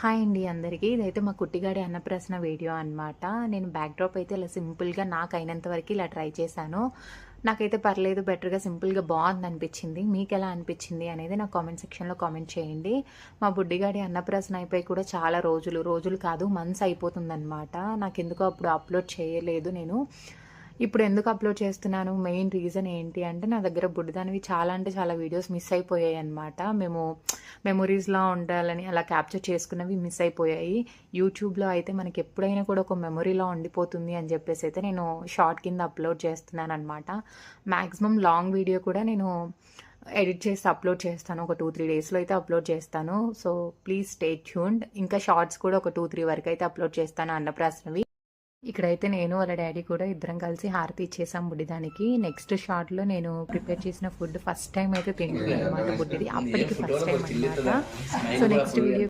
Hi అండి అందరికీ. ఇదైతే మా కుట్టిగాడి అన్నప్రశ్న వీడియో అనమాట నేను బ్యాక్డ్రాప్ అయితే ఇలా సింపుల్గా నాకు అయినంత వరకు ఇలా ట్రై చేశాను. నాకైతే పర్లేదు బెటర్గా సింపుల్గా బాగుంది అనిపించింది. మీకు ఎలా అనిపించింది అనేది నాకు కామెంట్ సెక్షన్లో కామెంట్ చేయండి. మా బుడ్డిగాడి అన్నప్రాసన అయిపోయి కూడా చాలా రోజులు రోజులు కాదు మంత్స్ అయిపోతుందన్నమాట. నాకు ఎందుకో అప్పుడు అప్లోడ్ చేయలేదు నేను. ఇప్పుడు ఎందుకు అప్లోడ్ చేస్తున్నాను? మెయిన్ రీజన్ ఏంటి అంటే నా దగ్గర బుడ్డదానివి చాలా అంటే చాలా వీడియోస్ మిస్ అయిపోయాయి అనమాట మేము మెమొరీస్లో ఉండాలని అలా క్యాప్చర్ చేసుకున్నవి మిస్ అయిపోయాయి. యూట్యూబ్లో అయితే మనకి ఎప్పుడైనా కూడా ఒక మెమొరీలో ఉండిపోతుంది అని చెప్పేసి అయితే నేను షార్ట్ కింద అప్లోడ్ చేస్తున్నాను అనమాట మ్యాక్సిమం లాంగ్ వీడియో కూడా నేను ఎడిట్ చేసి అప్లోడ్ చేస్తాను. ఒక టూ త్రీ డేస్లో అయితే అప్లోడ్ చేస్తాను. సో ప్లీజ్ స్టే ట్యూన్డ్ ఇంకా షార్ట్స్ కూడా ఒక టూ త్రీ వరకు అయితే అప్లోడ్ చేస్తాను అన్నప్రాసనవి. ఇక్కడైతే నేను వాళ్ళ డాడీ కూడా ఇద్దరం కలిసి హారతి ఇచ్చేసాం బుడ్డిదానికి. నెక్స్ట్ షార్ట్లో నేను ప్రిపేర్ చేసిన ఫుడ్ ఫస్ట్ టైం అయితే తింటుంది అనమాట బుడ్డిది అప్పటికి ఫస్ట్ టైం అనమాట సో నెక్స్ట్ వీడియో